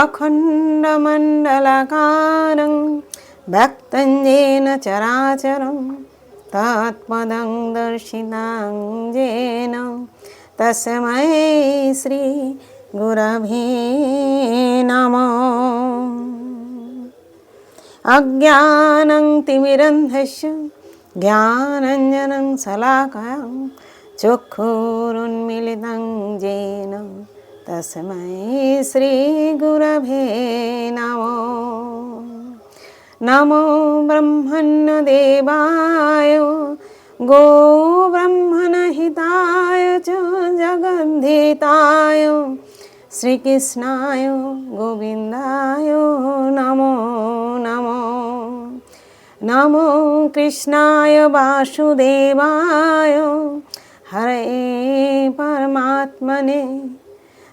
अखण्डमण्डलकारं व्यक्तं येन चराचरं तत्पदं दर्शितं येन तस्मै श्रीगुरवे नमः अज्ञानं तिमिरन्धस्य ज्ञानञ्जनं शलाकां चक्षुरुन्मिलितं येन तस्मै श्रीगुरवे नमो नमो ब्रह्मण्यदेवाय गोब्रह्मणहिताय च जगद्धिताय श्रीकृष्णाय गोविन्दाय नमो नमो नमो कृष्णाय वासुदेवाय हरे परमात्मने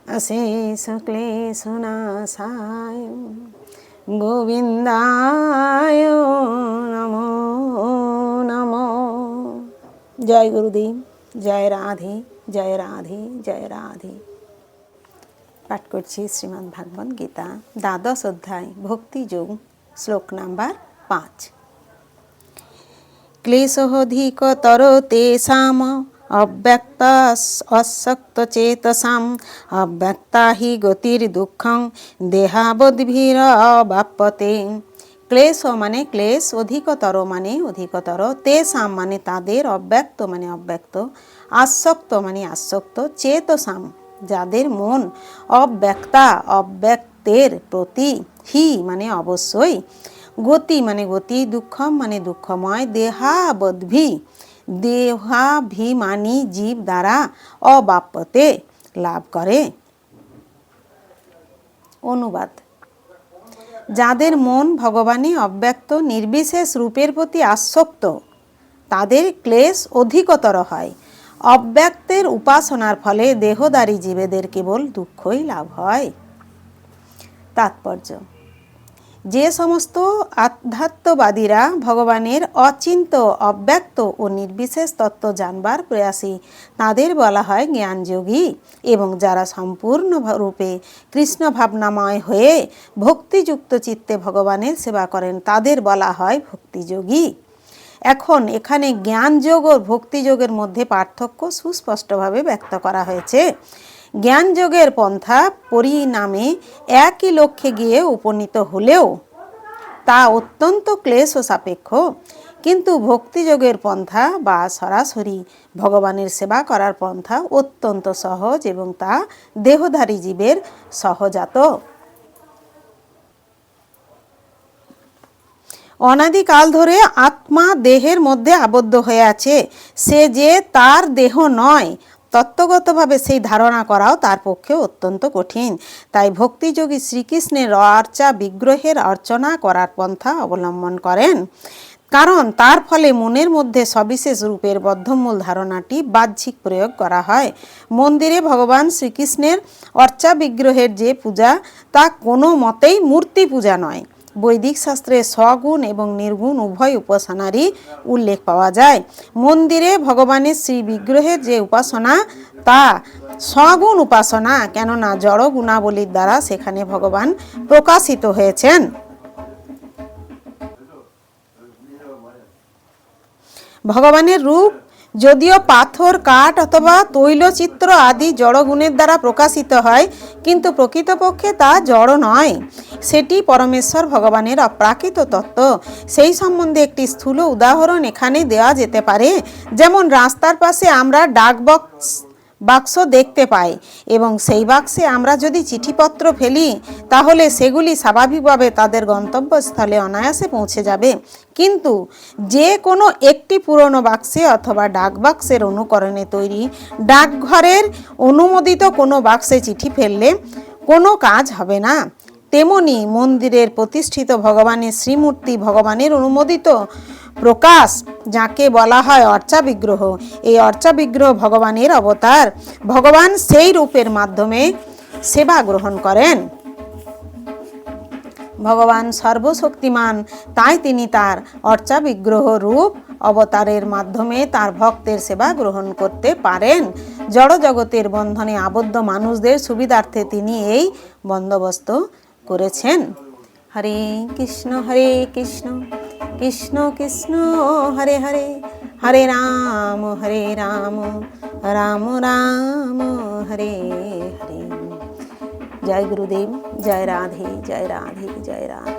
अशेषक्लेशनाशाय গোবিন্দায় নমো নমো জয় গুরুদেব জয় রাধে জয় রাধে জয় রাধে পাঠ করছি শ্রীমদ্ ভাগবত গীতা দ্বাদশ অধ্যায় ভক্তিযোগ শ্লোক নাম্বার পাঁচ ক্লেশোধিকতর তেষাম অব্যক্ত অসক্ত চেতসাম অব্যক্তা হি গতির দুঃখং দেহাবদ্ভির অবাপ্যতে ক্লেশ মানে ক্লেশ অধিকতর মানে অধিকতর তেসাম মানে তাদের অব্যক্ত মানে অব্যক্ত আসক্ত মানে আসক্ত চেতসাম যাদের মন অব্যক্তা অব্যক্তের প্রতি হি মানে অবশ্যই গতি মানে গতি দুঃখম মানে দুঃখময় দেহাবদ্ভি দেহাভিমানী জীব দ্বারা অবাপ্যতে লাভ করে। অনুবাদ। যাদের মন ভগবানে অব্যক্ত, নির্বিশেষ রূপের প্রতি আসক্ত, তাদের ক্লেশ অধিকতর হয়। অব্যক্তের উপাসনার ফলে দেহদারী জীবেদের কেবল দুঃখই লাভ হয়। তাৎপর্য। যে সমস্ত আধ্যাত্মবাদীরা ভগবানের অচিন্ত, অব্যক্ত ও নির্বিশেষ তত্ত্ব জানবার প্রয়াসী, তাদের বলা হয় জ্ঞানযোগী এবং যারা সম্পূর্ণ রূপে কৃষ্ণ ভাবনাময় হয়ে ভক্তিযুক্ত চিত্তে ভগবানের সেবা করেন, তাদের বলা হয় ভক্তিযোগী। এখন এখানে জ্ঞানযোগ ও ভক্তিযোগের মধ্যে পার্থক্য সুস্পষ্টভাবে ব্যক্ত করা হয়েছে। জ্ঞানযোগের পন্থা পরিণামে একই লক্ষ্যে গিয়ে উপনীত হলেও তা অত্যন্ত ক্লেশ ও সাপেক্ষ। কিন্তু ভক্তিযোগের পন্থা বা সরাসরি ভগবানের সেবা করার পন্থা অত্যন্ত সহজ এবং তা দেহধারী জীবের সহজাত। অনাদিকাল ধরে আত্মা দেহের মধ্যে আবদ্ধ হয়ে আছে। সে যে তার দেহ নয় তত্ত্বগতভাবে সেই ধারণা করাও তার পক্ষে অত্যন্ত কঠিন। তাই ভক্তিযোগী শ্রীকৃষ্ণের অর্চা বিগ্রহের অর্চনা করার পন্থা অবলম্বন করেন। কারণ তার ফলে মনের মধ্যে সবিশেষ রূপের বদ্ধমূল ধারণাটি বাহ্যিক প্রয়োগ করা হয়। মন্দিরে ভগবান শ্রীকৃষ্ণের অর্চা বিগ্রহের যে পূজা, তা কোনো মতেই মূর্তি পূজা নয়। বৈদিক শাস্ত্রে সগুণ এবং নির্গুণ উভয় উপাসনারই উল্লেখ পাওয়া যায়। মন্দিরে ভগবানের শ্রী বিগ্রহের যে উপাসনা, তা সগুণ উপাসনা, কেননা জড় গুণাবলীর দ্বারা সেখানে ভগবান প্রকাশিত হয়েছেন। ভগবানের রূপ যদিও পাথর, কাঠ অথবা তৈলচিত্র আদি জড়গুণের দ্বারা প্রকাশিত হয়, কিন্তু প্রকৃতপক্ষে তা জড় নয়। সেটি পরমেশ্বর ভগবানের অপ্রাকৃত তত্ত্ব। সেই সম্বন্ধে একটি স্থূল উদাহরণ এখানে দেওয়া যেতে পারে। যেমন রাস্তার পাশে আমরা ডাক বক্স দেখতে পাই এবং সেই বাক্সে আমরা যদি চিঠিপত্র ফেলি, তাহলে সেগুলি স্বাভাবিকভাবে তাদের গন্তব্যস্থলে অনায়াসে পৌঁছে যাবে। কিন্তু যে কোনো একটি পুরনো বাক্সে অথবা ডাক বাক্সের অনুকরণে তৈরি ডাকঘরের অনুমোদিত কোনো বাক্সে চিঠি ফেললে কোনো কাজ হবে না। তেমনি মন্দিরের প্রতিষ্ঠিত ভগবানের শ্রীমূর্তি ভগবানের অনুমোদিত প্রকাশ, যাকে বলা হয় অর্চা বিগ্রহ। এই অর্চা বিগ্রহ ভগবানের অবতার। ভগবান সেই রূপের মাধ্যমে সেবা গ্রহণ করেন। ভগবান সর্বশক্তিমান, তাই তিনি তার অর্চা বিগ্রহ রূপ অবতারের মাধ্যমে তার ভক্তের সেবা গ্রহণ করতে পারেন। জড়জগতের বন্ধনে আবদ্ধ মানুষদের সুবিধার্থে তিনি এই বন্দোবস্ত করেছেন। হরে কৃষ্ণ হরে কৃষ্ণ কৃষ্ণ কৃষ্ণ, হরে হরে হরে রাম হরে রাম রাম রাম, হরে হরে। জয় গুরুদেব, জয় রাধে জয় রাধে জয় রাধে।